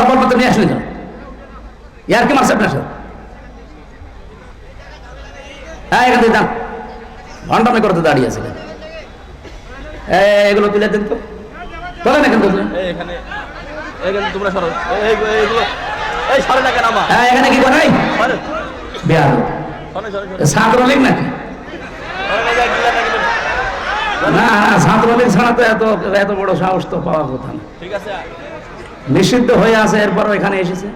কথা বলব নিয়ে আসলে কেন? ইয়ার কি মারছে আপনার সাথে? হ্যাঁ এখান থেকে যান করতে দাঁড়িয়ে আছে এগুলো তুলে দেন তো। এখান থেকে। এখানে। তোমরা সরো। এই সরে না কেন হ্যাঁ এখানে কি বিহার। ছাত্রলীগ নাকি? না ছাত্রলীগ ছাড়া তো এত এত বড় সাহস তো পাওয়া কথা না। ঠিক আছে। নিষিদ্ধ হয়ে আছে, এরপরও এখানে এসেছে।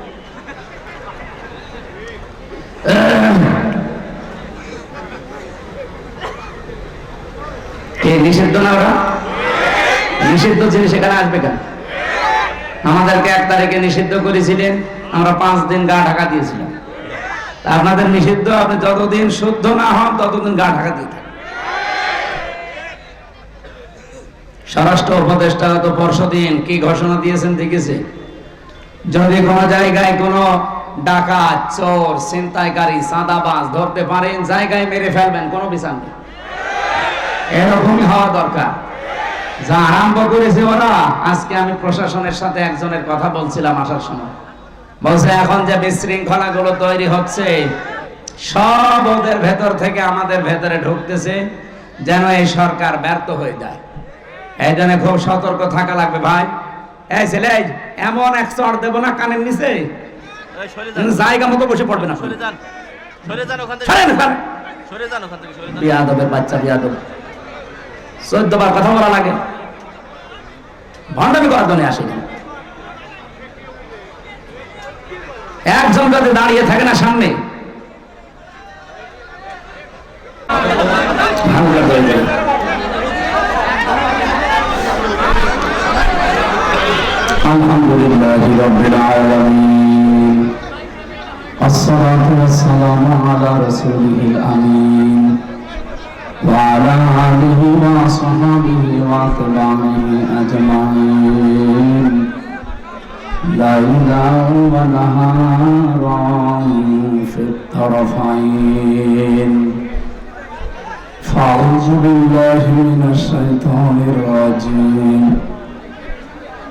নিষিদ্ধ না ওরা নিষিদ্ধ জিনিস এখানে আসবে কেন? আমাদেরকে এক তারিখে নিষিদ্ধ করেছিলেন, আমরা পাঁচ দিন গা ঢাকা দিয়েছিলাম। আপনাদের নিষিদ্ধ, আপনি যতদিন শুদ্ধ না হন, ততদিন গা ঢাকা দিয়ে স্বরাষ্ট্র উপদেষ্টা তো পরশুদিন কি ঘোষণা দিয়েছেন দেখেছে? যদি কোনো জায়গায় কোনো ডাকাত, চোর, ছিনতাইকারী, চাঁদাবাজ ধরতে পারেন, জায়গায় মেরে ফেলবেন, কোনো বিচার নেই। এরকমই হওয়া দরকার। যা আরম্ভ করেছে ওরা, আজকে আমি প্রশাসনের সাথে একজনের কথা বলছিলাম আসার সময়। বলছে, এখন যে বিশৃঙ্খলা গুলো তৈরি হচ্ছে, সব ওদের ভেতর থেকে আমাদের ভেতরে ঢুকতেছে, যেন এই সরকার ব্যর্থ হয়ে যায়। এই জন্য খুব সতর্ক থাকা লাগবে ভাই। এই ছেলে এমন এক চড় দেবো না কানের নিচে। জায়গা মতো বসে পড়বে না সরে যান। সরে যান ওখান থেকে। ছাড়েন, ছাড়েন। সরে যান ওখান থেকে সরে যান। বিয়াদবের বাচ্চা বিয়াদব। চোদ্দ বার কথা বলা লাগে। ভণ্ডামি করার জন্য আসেনি। একজন দাঁড়িয়ে থাকে না সামনে। ভালো এই জন্য। الحمد لله رب العالمين الصلاة والسلام على رسوله الأمين وعلى آله وصحبه وأتباعه أجمعين ليلا ونهارا في الطرفين فأعوذ بالله من الشيطان الرجيم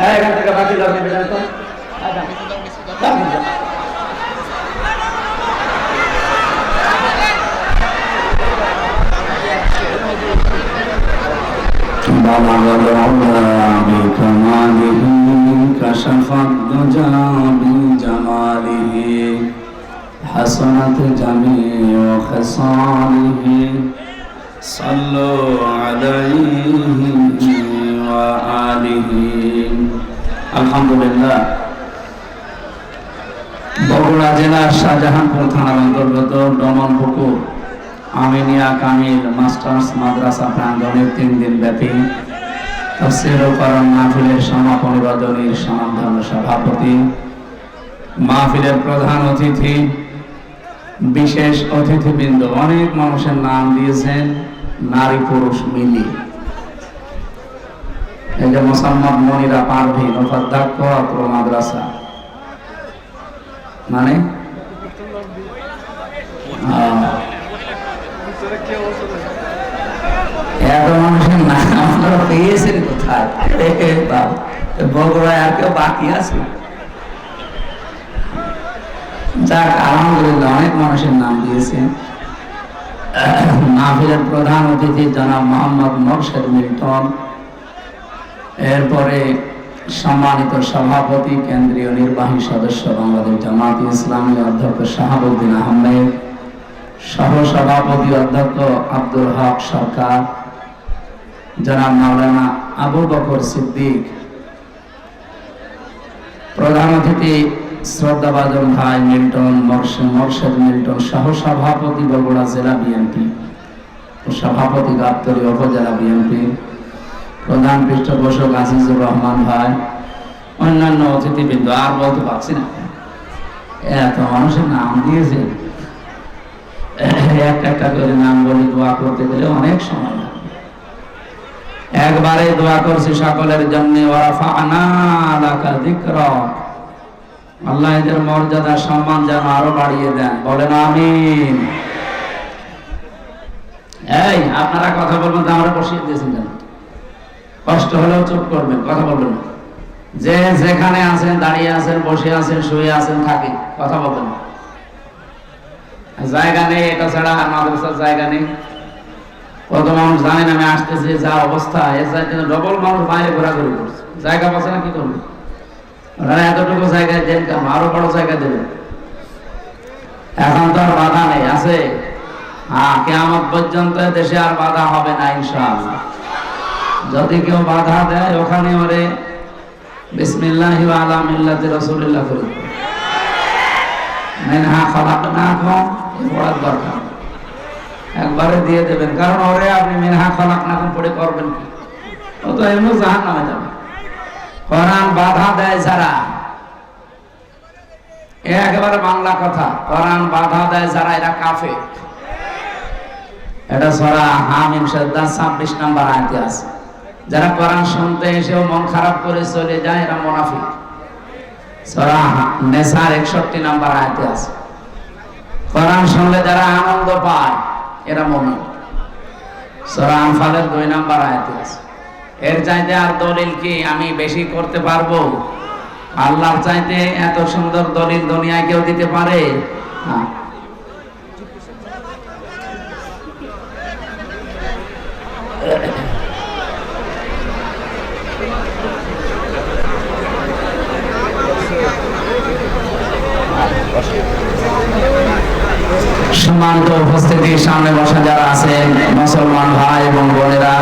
এই, এখান থেকে বাকি লোক নেবে জানো তো এই, যান। যান, যান। بلغ العلا بكماله كشف الدجى بجماله حسنت جميع خصاله صلوا عليه وآله الحمد لله বগুড়া জেলার শাহজাহানপুর থানার অন্তর্গত ডমন পুকুর আমিনিয়া কামিল মাস্টার্স মাদ্রাসা প্রাঙ্গণের তিন দিন ব্যাপী তফসির ও করম মাহফিলের সমাপনী রজনীর সমাধান সভাপতি মাহফিলের প্রধান অতিথি বিশেষ অতিথিবৃন্দ অনেক মানুষের নাম দিয়েছেন নারী পুরুষ মিলিয়ে এই যে মোসাম্মদ মনিরা পারভিন মাদ্রাসা। মানে? এত মানুষের নাম আপনারা পেয়েছেন কোথায়? বগুড়ায় আর কেউ বাকি আছে? যাক, আলহামদুলিল্লাহ, অনেক মানুষের নাম দিয়েছেন। মাহফিলের প্রধান অতিথি জনাব মোহাম্মদ মোর্শেদ মিল্টন। এরপরে সম্মানিত সভাপতি, কেন্দ্রীয় নির্বাহী সদস্য বাংলাদেশ জামাত ইসলামী অধ্যক্ষ শাহাবুদ্দিন আহমেদ সহ সভাপতি অধ্যক্ষ আব্দুল হক সরকার, জনাব মাওলানা আবু বকর সিদ্দিক, প্রধান অতিথি শ্রদ্ধাভাজন ভাই মিল্টন মর্শে- মোর্শেদ মিল্টন সহ সভাপতি বগুড়া জেলা বিএনপি সভাপতি গাবতলী উপজেলা বিএনপি। প্রধান পৃষ্ঠপোষক আজিজুর রহমান ভাই, অন্যান্য অতিথিবৃন্দ, আর বলতে পারছি না। এত মানুষের নাম দিয়েছে। একটা করে নাম বলে দোয়া করতে গেলে অনেক সময় একবারে দোয়া করছি সকলের জন্য আল্লাহ এদের মর্যাদা, সম্মান যেন আরও বাড়িয়ে দেন। বলেন আমিন। এই, আপনারা কথা বলবেন তো আমরা বসিয়ে দিয়েছেন কেন? কষ্ট হলেও চুপ করবেন, কথা বলবেন না। যে যেখানে আছেন, দাঁড়িয়ে আছেন, বসে আছেন, শুয়ে আছেন, থাকে, কথা বলবেন জায়গা নেই, এটা ছাড়া আর মাদ্রাসার জায়গা নেই। কত মানুষ জানেন আমি আসতেছি, যা অবস্থা, এর চাইতে ডবল মানুষ বাইরে ঘোরাঘুরি করছে। জায়গা পাচ্ছে না, কি করবে? ওনারা এতটুকু জায়গায় দেন কেন? আরও বড় জায়গা দেবেন। এখন তো আর বাধা নেই, আছে। হ্যাঁ কেমন পর্যন্ত দেশে আর বাধা হবে না, ইনশাআল্লাহ। যদি কেউ বাধা দেয় ওখানে ওরে বিসমিল্লাহ আলা মিল্লাতি করে। মেনহা খালাকনাকুম এই পড়ার দরকার একবারে দিয়ে দেবেন, কারণ ওরে আপনি পড়ে করবেন কি? ও তো এমনি জাহান নামে যাবে। কোরআন বাধা দেয় যারা, এ একেবারে বাংলা কথা। কোরআন বাধা দেয় যারা, এরা কাফে এটা সরা হামিম শ্রদ্ধা ছাব্বিশ নাম্বার আয়তে আছে। যারা কোরআন শুনতে এসেও মন খারাপ করে চলে যায়, এরা মোনাফিক। সরা নেসার একষট্টি নাম্বার আয়তে আছে। কোরআন শুনলে যারা আনন্দ পায়, এরা মনে সরা দুই নাম্বার আয়তে আছে। এর চাইতে আর দলিল কি আমি বেশি করতে পারব? আল্লাহর চাইতে এত সুন্দর দলিল দুনিয়ায় কেউ দিতে পারে? না। সম্মানিত উপস্থিতি, সামনে বসা যারা আছেন মুসলমান ভাই এবং বোনেরা,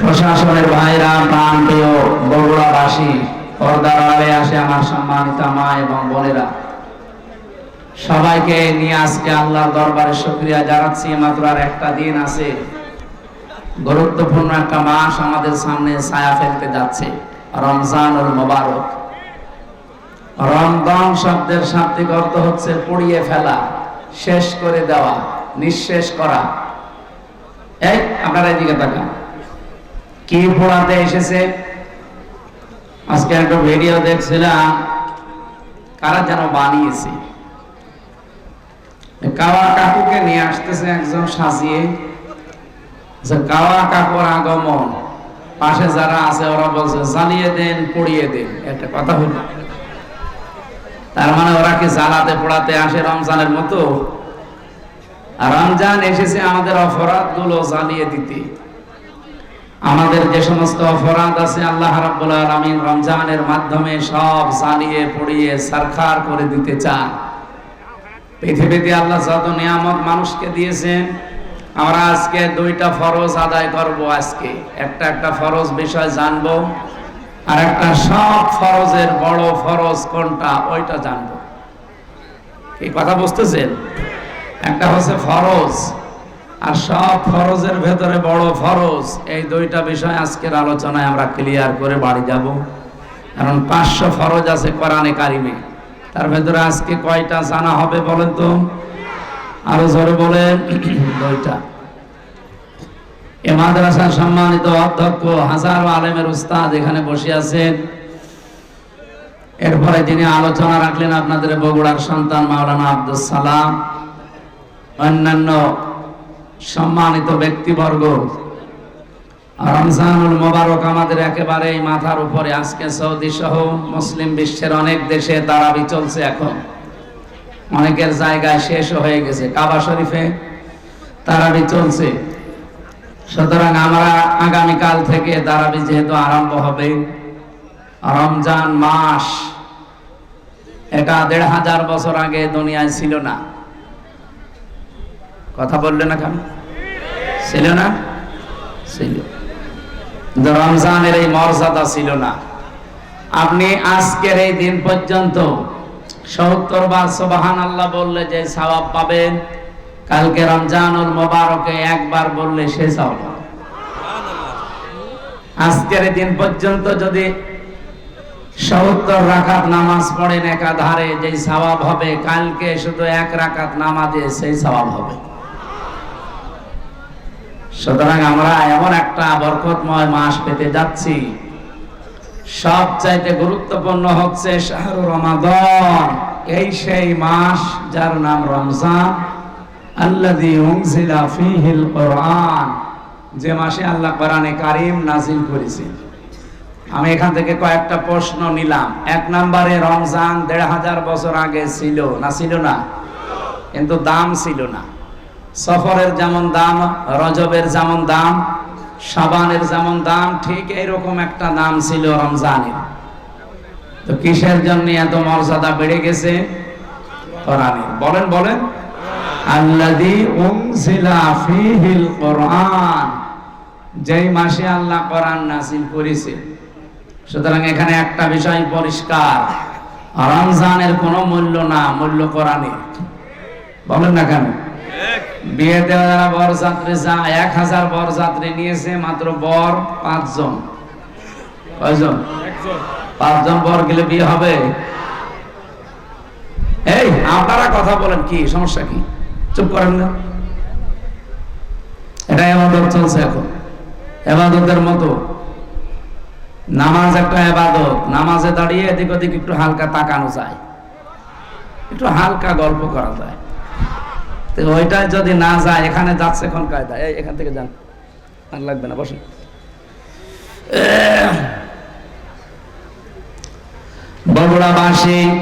প্রশাসনের ভাইরা প্রাণ প্রিয় বগুড়াবাসী, পর্দার আড়ালে আসে আমার সম্মানিত মা এবং বোনেরা। সবাইকে নিয়ে আজকে আল্লাহর দরবারে শুকরিয়া জানাচ্ছি মাত্র আর একটা দিন আছে। গুরুত্বপূর্ণ একটা মাস আমাদের সামনে ছায়া ফেলতে যাচ্ছে, রমজানুল মোবারক। রমজান শব্দের শাব্দিক অর্থ হচ্ছে পুড়িয়ে ফেলা, শেষ করে দেওয়া, নিঃশেষ করা। এই, আপনারা এদিকে তাকান। কি পোড়াতে এসেছে? আজকে একটা ভিডিও দেখছিলাম, কারা যেন বানিয়েছে। কাওয়া কাকুকে নিয়ে আসতেছে একজন সাজিয়ে। কাওয়া কাকুর আগমন, পাশে যারা আছে, ওরা বলছে, জ্বালিয়ে দেন, পড়িয়ে দেন। একটা কথা হলো। তার মানে ওরা কি জ্বালাতে পোড়াতে আসে রমজানের মতো? রমজান এসেছে আমাদের অপরাধগুলো জ্বালিয়ে দিতে। আমাদের যে সমস্ত অপরাধ আছে, আল্লাহ রাব্বুল আলামিন রমজানের মাধ্যমে সব জ্বালিয়ে পড়িয়ে সরকার করে দিতে চান। পৃথিবীতে আল্লাহ যত নিয়ামত মানুষকে দিয়েছেন, আমরা আজকে দুইটা ফরজ আদায় করব আজকে। একটা একটা ফরজ বিষয় জানব। আর একটা সব ফরজের বড় ফরজ কোনটা, ওইটা জানব। এই কথা বুঝতেছেন? একটা হচ্ছে ফরজ, আর সব ফরজের ভেতরে বড় ফরজ, এই দুইটা বিষয় আজকের আলোচনায় আমরা ক্লিয়ার করে বাড়ি যাব। কারণ পাঁচশো ফরজ আছে কোরআনে কারিমে। তার ভেতরে আজকে কয়টা জানা হবে বলেন তো? আরও জোরে বলেন। দুইটা। এ মাদ্রাসার সম্মানিত অধ্যক্ষ হাজার আলেমের উস্তাদ এখানে বসে আছেন। এরপরে তিনি আলোচনা রাখলেন আপনাদের বগুড়ার সন্তান মাওলানা আব্দুল সালাম, অন্যান্য সম্মানিত ব্যক্তিবর্গ। রমজানুল মোবারক আমাদের একেবারে মাথার উপরে, আজকে সৌদি সহ মুসলিম বিশ্বের অনেক দেশে তারাবি চলছে এখন। অনেকের জায়গায় শেষ হয়ে গেছে। কাবা শরীফে তারাবি চলছে। সুতরাং আমরা আগামীকাল থেকে তারাবি যেহেতু আরম্ভ হবে, রমজান মাস, এটা দেড় হাজার বছর আগে দুনিয়ায় ছিল না। কথা বললে না কেন? ছিল না? ছিল। রমজানের এই মর্যাদা ছিল না। আপনি আজকের এই দিন পর্যন্ত সত্তর বার সোবাহান আল্লাহ বললে যে সওয়াব পাবেন কালকে রমজানুল মোবারকে একবার বললে সওয়াব পাবেন। আজকের দিন পর্যন্ত যদি সত্তর রাকাত নামাজ পড়েন একাধারে সওয়াব হবে, কালকে শুধু এক রাকাত নামাজে সেই সওয়াব হবে। সুতরাং আমরা এমন একটা বরকতময় মাস পেতে যাচ্ছি। সবচাইতে গুরুত্বপূর্ণ হচ্ছে শাহরু রমাদন। এই সেই মাস যার নাম রমজান। আল্লাযী উনজিলা ফীহিল কোরআন যে মাসে আল্লাহ কোরআনে কারীম নাজিল করেছেন আমি এখান থেকে কয়েকটা প্রশ্ন নিলাম। এক নম্বরে রমজান দেড় হাজার বছর আগে ছিল না ছিল না? কিন্তু দাম ছিল না। সফরের যেমন দাম, রজবের যেমন দাম, সাবানের যেমন দাম, ঠিক এইরকম একটা নাম ছিল রমজানের। তো কিসের জন্য এত মর্যাদা বেড়ে গেছে? কোরআনের। বলেন বলেন। আল্লাযী উনজিলা ফীহিল কোরআন যেই মাসে আল্লাহ কোরআন নাযিল করেছে সুতরাং এখানে একটা বিষয় পরিষ্কার। রমজানের কোনো মূল্য না মূল্য কোরআনের। বলেন না কেন? বিয়েতে যারা বরযাত্রী যায় এক হাজার বরযাত্রী নিয়েছে মাত্র বর পাঁচজন। কয়জন? পাঁচজন বর গেলে বিয়ে হবে? এই আপনারা কথা বলেন কি সমস্যা কি? চুপ করেন না। এটা এবাদত চলছে এখন। এবাদতের মতো। নামাজ একটা এবাদত। নামাজে দাঁড়িয়ে এদিক ওদিক একটু হালকা তাকানো যায়। একটু হালকা গল্প করা যায়। তো ওইটা যদি না যায়, এখানে যাচ্ছে এখন কায়দা। এই, এখান থেকে যান। আর লাগবে না, বসেন। বগুড়াবাসী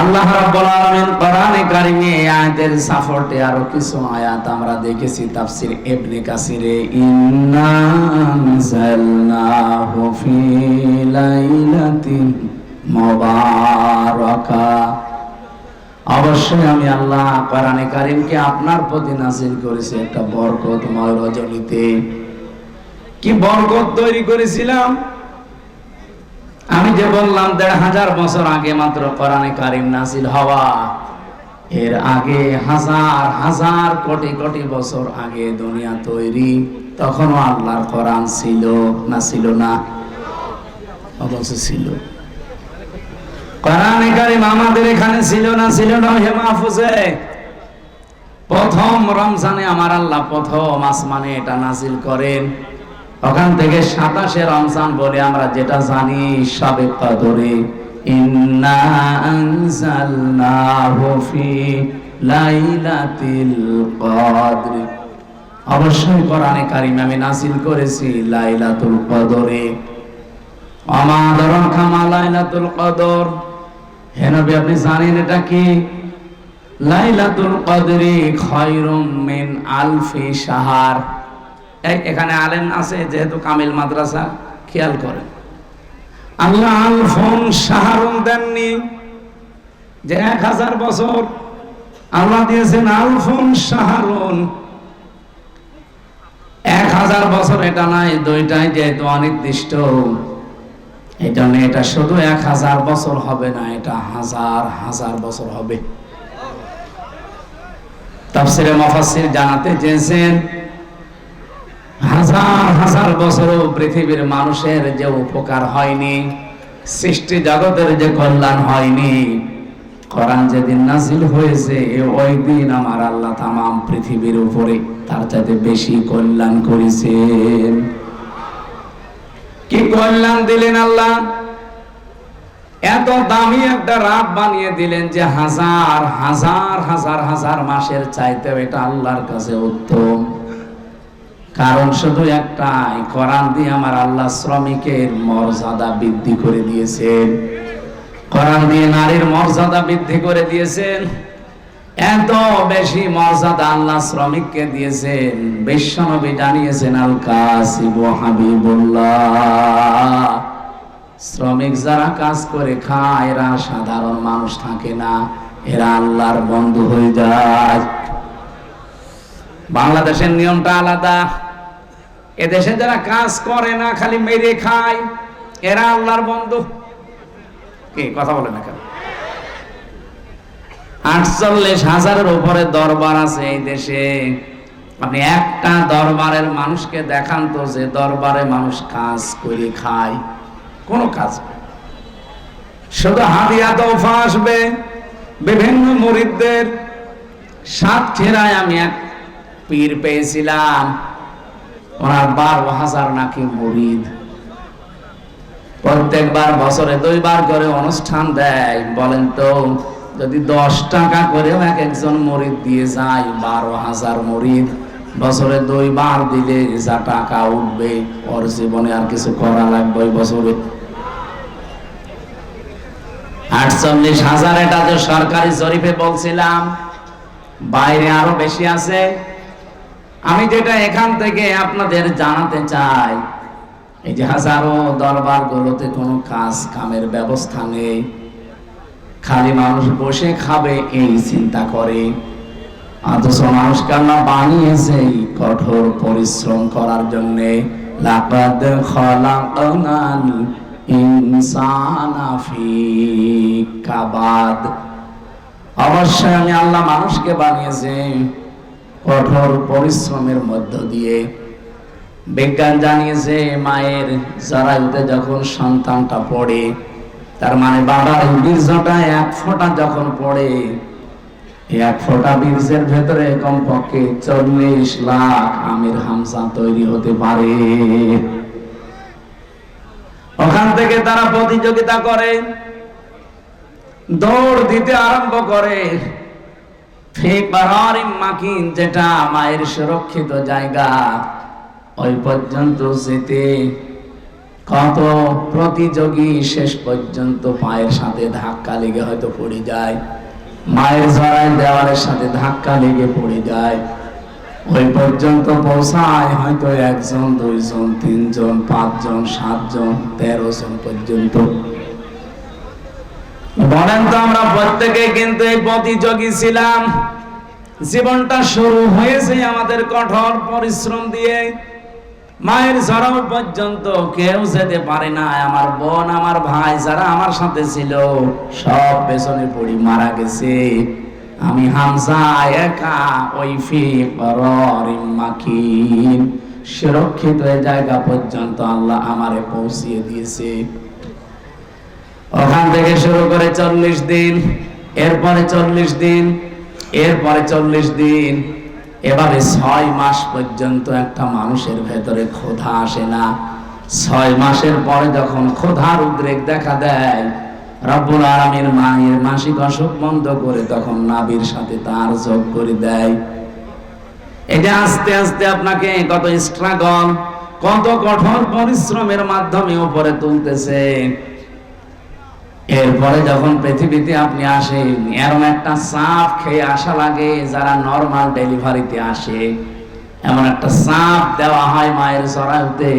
আল্লাহ রাব্বুল আলামিন কোরআনে কারিমে আয়াতের সাপোর্টে আরও কিছু আয়াত আমরা দেখেছি, তাফসীর ইবনে কাসিরে, ইন্না আনজালনাহু ফি লাইলাতিন মুবারাকা। অবশ্যই আমি আল্লাহ কোরআনে কারিমকে আপনার প্রতি নাজিল করেছি, একটা বরকতময় রজনীতে কি বরকত তৈরি করেছিলাম? আমি যে বললাম দেড় হাজার বছর আগে মাত্র কোরআনে কারিম নাজিল হওয়া, এর আগে হাজার হাজার কোটি কোটি বছর আগে দুনিয়া তৈরি, তখনও আল্লাহর কোরআন ছিল না ছিল না? অবশ্য ছিল। কোরআনে কারিম আমাদের এখানে ছিল না ছিল না, হে মাহফুজে? প্রথম রমজানে আমার আল্লাহ প্রথম আসমানে এটা নাজিল করেন। ওখান থেকে সাতাশে রমজান বলে আমরা যেটা জানি সবে কদরে ইন্না আনজালনাহু ফি লাইলাতিল কদর। অবশ্যই কোরআনে কারিম আমি নাজিল করেছি, লাইলাতুল কদরে। আমাদের খামা লাইলাতুল কদর। হে নবী, আপনি জানেন এটা কি? লাইলাতুল কদরি খায়রুম মিন আলফি এই এখানে আলেম আছে, যেহেতু কামিল মাদ্রাসা, খেয়াল করেন। আল্লাহ আলফুন দেননি, যে এক হাজার বছর আল্লাহ দিয়েছেন আলফুন এক হাজার বছর এটা নাই, দুইটাই যেহেতু অনির্দিষ্ট। এই জন্য এটা শুধু এক হাজার বছর হবে না, এটা হাজার হাজার বছর হবে। তাফসিরে মুফাসসির জানাতে চেয়েছেন হাজার হাজার বছরও পৃথিবীর মানুষের যে উপকার হয়নি, সৃষ্টি জগতের যে কল্যাণ হয়নি, কোরআন যেদিন নাজিল হয়েছে ওই দিন আমার আল্লাহ তামাম পৃথিবীর উপরে তার চাইতে বেশি কল্যাণ করেছেন। কি কল্যাণ দিলেন আল্লাহ? এত দামি একটা রাত বানিয়ে দিলেন যে হাজার হাজার হাজার হাজার মাসের চাইতে এটা আল্লাহর কাছে উত্তম। কারণ শুধু একটাই, কোরআন দিয়ে আমার আল্লাহ শ্রমিকের মর্যাদা বৃদ্ধি করে দিয়েছেন। কোরআন দিয়ে নারীর মর্যাদা বৃদ্ধি করে দিয়েছেন। এত বেশি মর্যাদা আল্লাহ শ্রমিককে দিয়েছেন। বিশ্বনবী জানিয়েছেন, আল কাসিব হাবিবুল্লাহ। শ্রমিক যারা কাজ করে খায়, এরা সাধারণ মানুষ থাকে না। এরা আল্লাহর বন্ধু হয়ে যায়। বাংলাদেশের নিয়মটা আলাদা। এদেশে যারা কাজ করে না, খালি মেরে খায়, এরা আল্লাহর বন্ধু। কি, কথা বলে না কেন? আটচল্লিশ হাজারের উপরে দরবার আছে এই দেশে। আপনি একটা দরবারের মানুষকে দেখান তো যে দরবারে মানুষ কাজ করে খায়। কোনো কাজ। শুধু হাদিয়া তোফা আসবে। বিভিন্ন মরিদদের সাতক্ষীরায় আমি এক পীর পেয়েছিলাম। ওনার বারো হাজার নাকি মুরিদ। প্রত্যেকবার বছরে দুইবার করে অনুষ্ঠান দেয়। বলেন তো, যদি দশ টাকা করেও এক একজন মরিদ দিয়ে যায়, বারো হাজার মরিদ। বছরে দুইবার দিলে যা টাকা উঠবে, ওর জীবনে আর কিছু করা লাগবে ওই বছরে। আটচল্লিশ হাজার, এটা যে সরকারি জরিপে বলছিলাম। বাইরে আরও বেশি আছে। আমি যেটা এখান থেকে আপনাদের জানাতে চাই, এই যে হাজারো দরবার গুলোতে কোনো কাজ কামের ব্যবস্থা নেই। খালি মানুষ বসে খাবে, এই চিন্তা করে। অথচ মানুষকে আল্লাহ বানিয়েছে কঠোর পরিশ্রম করার জন্য। লাকাদ খলাকনাল ইনসানা কাবাদ। অবশ্যই আমি আল্লাহ মানুষকে বানিয়েছি। কঠোর পরিশ্রমের মধ্য দিয়ে। বিজ্ঞান জানিয়েছে, মায়ের জরায়ুতে যখন সন্তানটা পড়ে, তার মানে বাবার বীর্যটা এক ফোঁটা যখন পড়ে এক ফোঁটা বীর্যের ভেতরে কমপক্ষে চল্লিশ লাখ আমির হামসা তৈরি হতে পারে। ওখান থেকে তারা প্রতিযোগিতা করে, দৌড় দিতে আরম্ভ করে। যেটা মায়ের সুরক্ষিত জায়গা, ওই পর্যন্ত যেতে কত প্রতিযোগী শেষ পর্যন্ত পায়ের সাথে ধাক্কা লেগে হয়তো পড়ে যায়। মায়ের জড়াই দেওয়ালের সাথে ধাক্কা লেগে পড়ে যায়। ওই পর্যন্ত পৌঁছায় হয়তো একজন, দুইজন, তিনজন, পাঁচজন, সাতজন তেরো জন পর্যন্ত। বলেন তো আমরা প্রত্যেকে কিন্তু এই প্রতিযোগী ছিলাম। জীবনটা শুরু হয়েছে আমাদের কঠোর পরিশ্রম দিয়ে। মায়ের জড়াও পর্যন্ত কেউ যেতে পারে না। আমার বোন, আমার ভাই যারা আমার সাথে ছিল, সব পেছনে পড়ি মারা গেছে। আমি হামসা একা ওই ফি সুরক্ষিত জায়গা পর্যন্ত আল্লাহ আমারে পৌঁছিয়ে দিয়েছে। ওখান থেকে শুরু করে চল্লিশ দিন, এরপরে চল্লিশ দিন, এরপরে চল্লিশ দিন। এবারে ছয় মাস পর্যন্ত একটা মানুষের ভেতরে ক্ষোধা আসে না। ছয় মাসের পরে যখন ক্ষোধার উদ্রেক দেখা দেয়, রব্বুল আলমীর মায়ের মাসিক অসুখ বন্ধ করে তখন নাবির সাথে তার যোগ করে দেয়। এটা আস্তে আস্তে আপনাকে কত স্ট্রাগল কত কঠোর পরিশ্রমের মাধ্যমে উপরে তুলতেছে। এরপরে যখন পৃথিবীতে আপনি আসেন এরকম একটা সাপ খেয়ে আসা লাগে যারা নর্মাল ডেলিভারিতে আসে। এমন একটা সাপ দেওয়া হয় মায়ের জরায়ুতে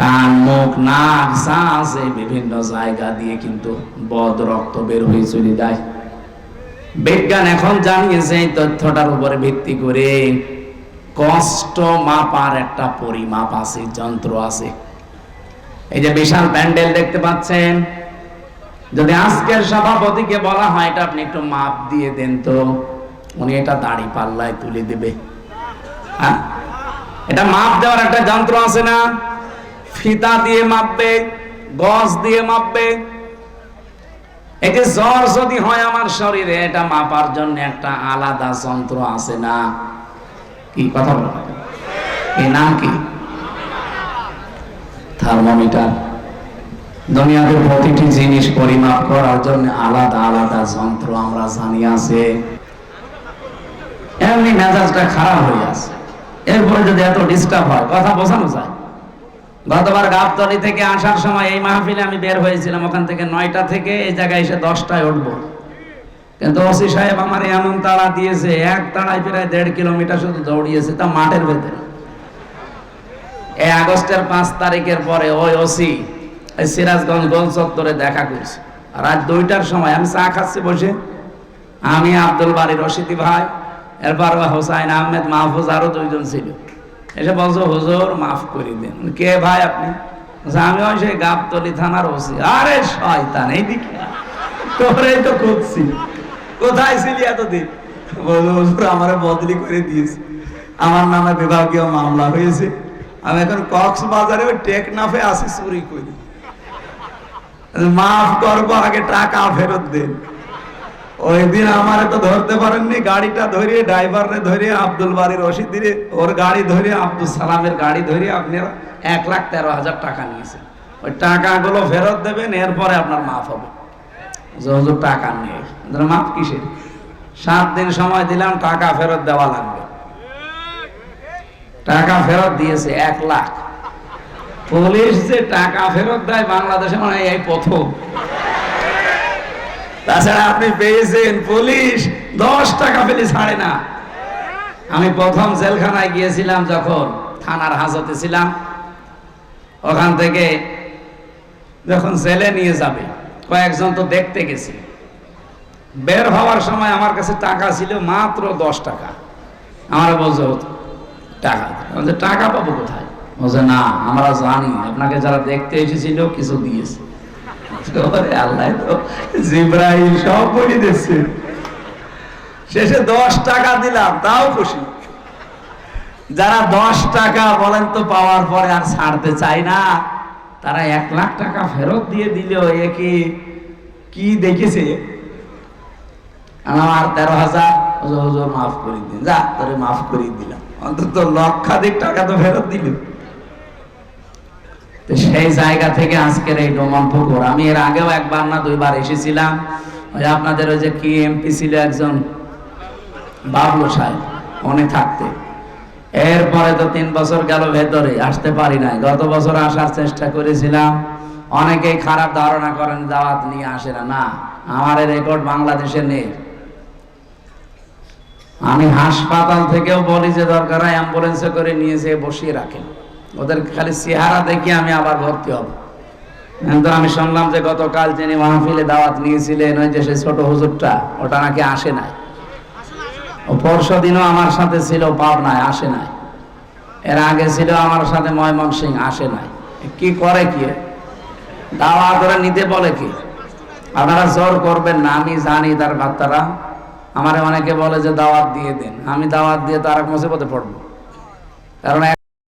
কান, মুখ, নাক যা আছে বিভিন্ন জায়গা দিয়ে কিন্তু বদ রক্ত বের হয়ে চলে যায়। বিজ্ঞান এখন জানিয়েছে এই তথ্যটার উপরে ভিত্তি করে কষ্ট মাপার একটা পরিমাপ আছে, যন্ত্র আছে। এই যে বিশাল প্যান্ডেল দেখতে পাচ্ছেন যদি আজকের সভাপতিকে বলা হয়, এটা আপনি একটু মাপ দিয়ে দেন তো। উনি এটা দাড়ি পাল্লায় তুলে দেবে। হ্যাঁ? এটা মাপ দেওয়ার একটা যন্ত্র আছে না? ফিতা দিয়ে মাপবে, গজ দিয়ে মাপবে। যে জ্বর যদি হয় আমার শরীরে, এটা মাপার জন্য একটা আলাদা যন্ত্র আছে না। কি কথা বলো এই নাম কি? থার্মোমিটার। দুনিয়াতে প্রতিটি জিনিস পরিমাপ করার জন্য আলাদা আলাদা যন্ত্র আমরা জানি আছে। এমনি মেজাজটা খারাপ হয়ে আছে। এরপরে যদি এত ডিস্টার্ব হয়, কথা বোঝানো যায়। গতবার গাবতলি থেকে আসার সময় এই মাহফিলে আমি বের হয়েছিলাম, ওখান থেকে নয়টা থেকে এই জায়গায় এসে দশটায় উঠবো। কিন্তু ওসি সাহেব আমার এমন তাড়া দিয়েছে, এক তাড়ায় প্রায় দেড় কিলোমিটার শুধু দৌড়িয়েছে, তা মাঠের ভেতরে। এই আগস্টের পাঁচ তারিখের পরে ওই ওসি এই সিরাজগঞ্জ গোল চত্বরে দেখা করছে। রাত দুইটার সময় আমি চা খাচ্ছি বসে। আমি, আব্দুল বাড়ি রশিদি ভাই, এরপর হোসাইন আহমেদ, মাহফুজ আরও দুইজন ছিল। এসে বলছো, হুজুর, মাফ করে দিন। কে ভাই আপনি? আমি ওই সেই গাবতলি থানার ওসি। আরে শয়তান, এইদিকে তোরেই তো খুঁজছি। কোথায় ছিলি এতদিন? বলল, হুজুর, আমারে বদলি করে দিয়েছে। আমার নামে বিভাগীয় মামলা হয়েছে। আমি এখন কক্সবাজারে ওই টেকনাফে আসি চুরি করি। মাফ করব, আগে টাকা ফেরত দেন। ওই দিন আমারে তো ধরতে পারেননি, গাড়িটা ধরে ড্রাইভারে ধরে আব্দুল বাড়ির রশিদ দিয়ে ওর গাড়ি ধরে আব্দুল সালামের গাড়ি ধরে আপনারা এক লাখ তেরো হাজার টাকা নিয়েছেন। ওই টাকাগুলো ফেরত দেবেন, এরপরে আপনার মাফ হবে। যে টাকা আপনারা মাফ কিসের? সাত দিন সময় দিলাম, টাকা ফেরত দেওয়া লাগবে। টাকা ফেরত দিয়েছে এক লাখ। পুলিশ যে টাকা ফেরত দেয় বাংলাদেশে মানে এই প্রথম। তাছাড়া আপনি পেয়েছেন পুলিশ, দশ টাকা পেলে ছাড়ে না। আমি প্রথম জেলখানায় গিয়েছিলাম যখন থানার হাজতে ছিলাম। ওখান থেকে যখন জেলে নিয়ে যাবে, কয়েকজন তো দেখতে গেছে। বের হওয়ার সময় আমার কাছে টাকা ছিল মাত্র দশ টাকা। আমার বলছে টাকা টাকা পাবো কোথায়? বলছে, না, আমরা জানি, আপনাকে যারা দেখতে এসেছিল, কিছু দিয়েছে। আল্লাহ সব দিচ্ছে শেষে দশ টাকা দিলাম, তাও যারা দশ টাকা বলেন তো পাওয়ার পরে আর ছাড়তে চায় না, তারা এক লাখ টাকা ফেরত দিয়ে দিল এ কি দেখেছে? আমার তেরো হুজুর, মাফ করে দিন। যা, তোরে মাফ করে দিলাম। অন্তত লক্ষাধিক টাকা তো ফেরত দিল। সেই জায়গা থেকে আজকের এই ডোমন পুকুর আমি এর আগেও একবার না দুইবার এসেছিলাম। ওই আপনাদের ওই যে কি এমপি ছিল একজন? বাবলু সাহেব, উনি থাকতে। এরপরে তো তিন বছর গেল ভেতরে, আসতে পারি নাই। গত বছর আসার চেষ্টা করেছিলাম। অনেকেই খারাপ ধারণা করেন দাওয়াত নিয়ে আসে না। না, আমার রেকর্ড বাংলাদেশে নেই। আমি হাসপাতাল থেকেও বলি যে দরকার অ্যাম্বুলেন্সে করে নিয়ে যেয়ে বসিয়ে রাখেন। ওদের খালি চেহারা দেখে আমি আবার ভর্তি হব। কিন্তু আমি শুনলাম যে গতকাল যিনি মাহফিলে দাওয়াত নিয়েছিলেন, ওই যে সেই ছোট হুজুরটা, ওটা নাকি আসে নাই। ও পরশু দিনও আমার সাথে ছিল পাবনায় আসে নাই। এর আগে ছিল আমার সাথে ময়মনসিং আসে নাই। কি করে কি? দাওয়া করে নিতে বলে কি? আপনারা জোর করবেন না, আমি জানি তার বার্তারা আমারে অনেকে বলে যে দাওয়াত দিয়ে দেন। আমি দাওয়াত দিয়ে তারা মুসিবতে পড়ব। কারণ